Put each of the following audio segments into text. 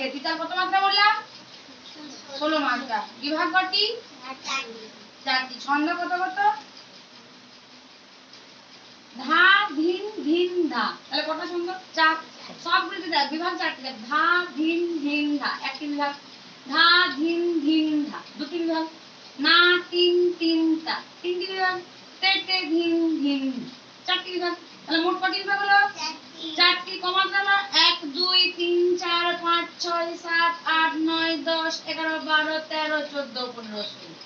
ইয়ে তিতাল কত মাত্রা বললাম ষোলো মাত্রা। বিভাগ কটি চারটি। ছন্দ কত কত? ধা ধিন ধিন ধা। তাহলে কটা ছন্দ? চার। সবগুলিতে দেখ বিভাগ চারটি দেখ। ধা ধিন ধিন ধা। একটি বিভাগ। ধা ধিন ধিন ধা। দুটি বিভাগ। না তিন তিন তা। তিনটি বিভাগ। তে তে ধিন ধিন চারটি বিভাগ। তাহলে মোট কটি বিভাগ হলো? চারটি। কমাত্রা হলো? এক দুই তিন চার। ছয় সাত আট নয় দশ এগারো বারো তেরো চোদ্দ পনেরো ষোলো।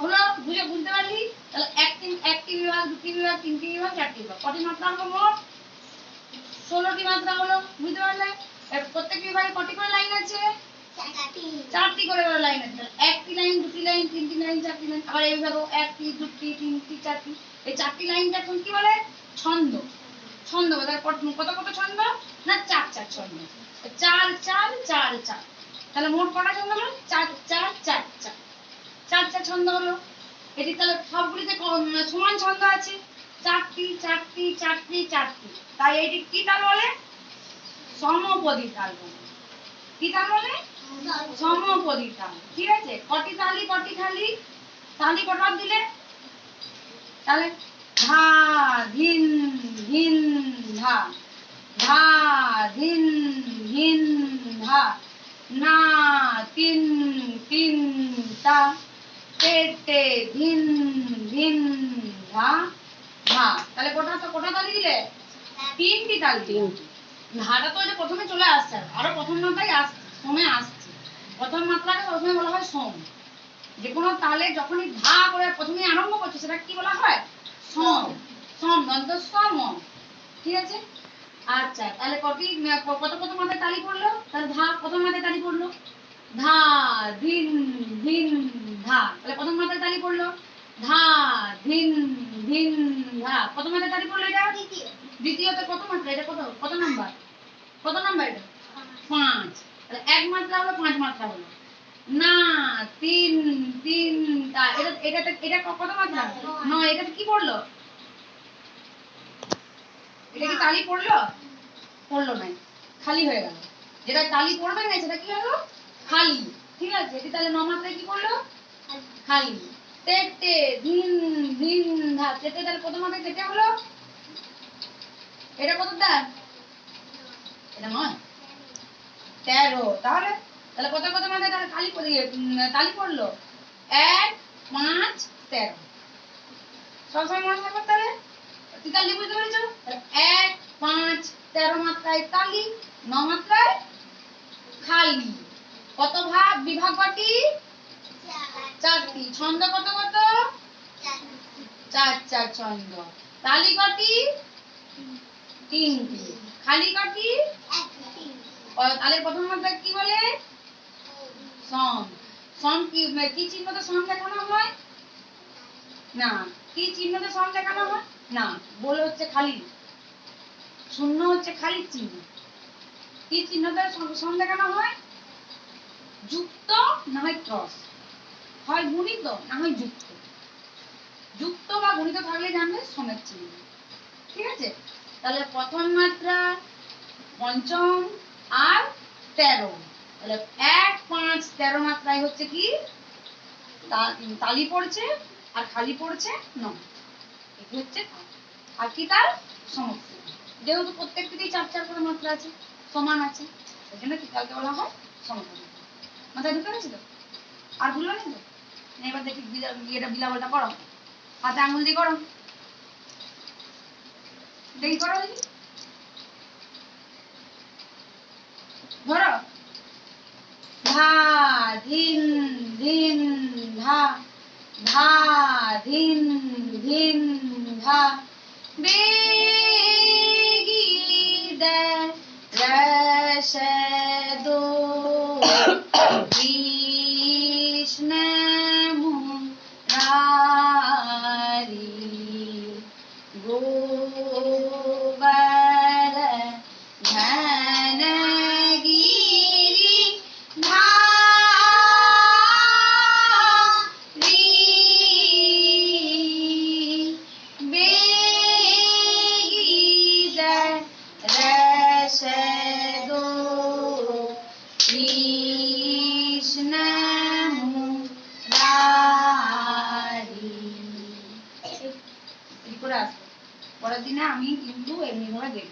হলো বুঝে বুঝতে পারলি? তাহলে একটি একটি বিভাগ দুটি বিভাগ তিনটি বিভাগ চারটি বিভাগ। কটি মাত্রা হলো মোট? ষোলোটি মাত্রা হলো বুঝতে পারলে? এর প্রত্যেকটি বিভাগে কটি করে লাইন আছে? চারটি। করে করে লাইন আছে। একটি লাইন দুটি লাইন তিনটি লাইন চারটি লাইন। আবার এই বিভাগেও একটি দুটি তিনটি চারটি। এই চারটি লাইনটা এখন কি বলে? ছন্দ। ছন্দ কত কত ছন্দ? না, চার চার ছন্দ। চার চার চার চার। তাহলে মোট কটা ছন্দ হলো? চার চার চার চার। চার চার ছন্দ হলো। এটি তাহলে সবগুলিতে সমান ছন্দ আছে। চারটি চারটি চারটি চারটি। তাই এটি কি তাল বলে? সমপদী তাল বলে। কি তাল বলে? সমপদী তাল। ঠিক আছে? কটি তালি, কটি খালি? তালি কটা দিলে? তাহলে ধা ধিন ধিন ধা। ধা ধিন ধিন ধা। না তিন তিন তা। তে ধিন ধিন ধা ধা। তাহলে কোটা তো কোটা তালি দিলে? তিনটি তালি তিনটি। ধাটা তো যে প্রথমে চলে আসছে আরও প্রথম মাত্রায় আসছে সোমে আসছে। প্রথম মাত্রাকে প্রথমে বলা হয় সোম। যে কোনো তালে যখনই ধা করে প্রথমে আরম্ভ করছে সেটা কি বলা হয়? সম সম দন্ত সম ঠিক আছে? আচ্ছা তাহলে কটি কত কত মাথায় তালি পড়ল? তাহলে ধা প্রথম মাথায় তালি পড়ল? ধা ধিন ধিন ধা। তাহলে মাথায় তালি পড়ল? ধা ধিন ধিন ধা। মাথায় তালি পড়ল এটা? দ্বিতীয়তে কত মাত্রা এটা কত? কত নাম্বার? কত নাম্বার এটা? পাঁচ। তাহলে এক মাত্রা হলো পাঁচ মাত্রা হলো। না, তিন তিন তা, এটা এটা কত মাত্রা এটাতে কি পড়ল? এটা কি পড়ল? পড়ল খালি হয়ে গেল। যেটা পড়বে না, সেটা কি হলো? খালি। ঠিক আছে, এটি তাহলে কি খালি। ধিন ধিন ধা তাহলে কত মাত্রায় হলো? এটা কত এটা নয়। তেরো, তাহলে তাহলে কত কত মাথায় তাহলে খালি তালি পড়ল? এক পাঁচ তেরো। সবসময় মনে থাকবে তাহলে? তুই তালি বুঝতে পেরেছ? এক পাঁচ তেরো মাত্রায় তালি ন মাত্রায় খালি। কত ভাগ? বিভাগ কটি? চারটি। ছন্দ কত কত? চার চার ছন্দ। তালি কটি? তিনটি। খালি কটি? তালের প্রথম মাত্রা কি বলে? সম সম কি কি চিহ্নতে সম দেখানো হয়? না, কি চিহ্নতে সম দেখানো হয়? না, বলে হচ্ছে খালি। শূন্য হচ্ছে খালি চিহ্ন। কি চিহ্নতে সম দেখানো হয়? যুক্ত, না হয় ক্রস। হয় গুণিত, না হয় যুক্ত। যুক্ত বা গুণিত থাকলে জানবে সমের চিহ্ন। ঠিক আছে? তাহলে প্রথম মাত্রা পঞ্চম আর তেরো। তাহলে এক পাঁচ তেরো মাত্রায় হচ্ছে কি? তালি পড়ছে আর খালি পড়ছে ন এটি হচ্ছে আর কি তার সমস্ত। যেহেতু প্রত্যেকটিতেই চার চার করে মাত্রা আছে, সমান আছে ওই জন্য কি তালকে বলা হয় সমতাল মাথায় ঢুকে গেছিল আর ভুলো নি তো? এবার দেখি ইয়েটা বিলাবলটা করো। হাতে আঙুল দিয়ে করো। দেখি করো দেখি। ধরো। ধা ধিন ধিন ধা ধা ধিন ধিন ধা বেগি দে রস দো কৃষ্ণ দিনে আমি কিন্তু এমনি করে দেখব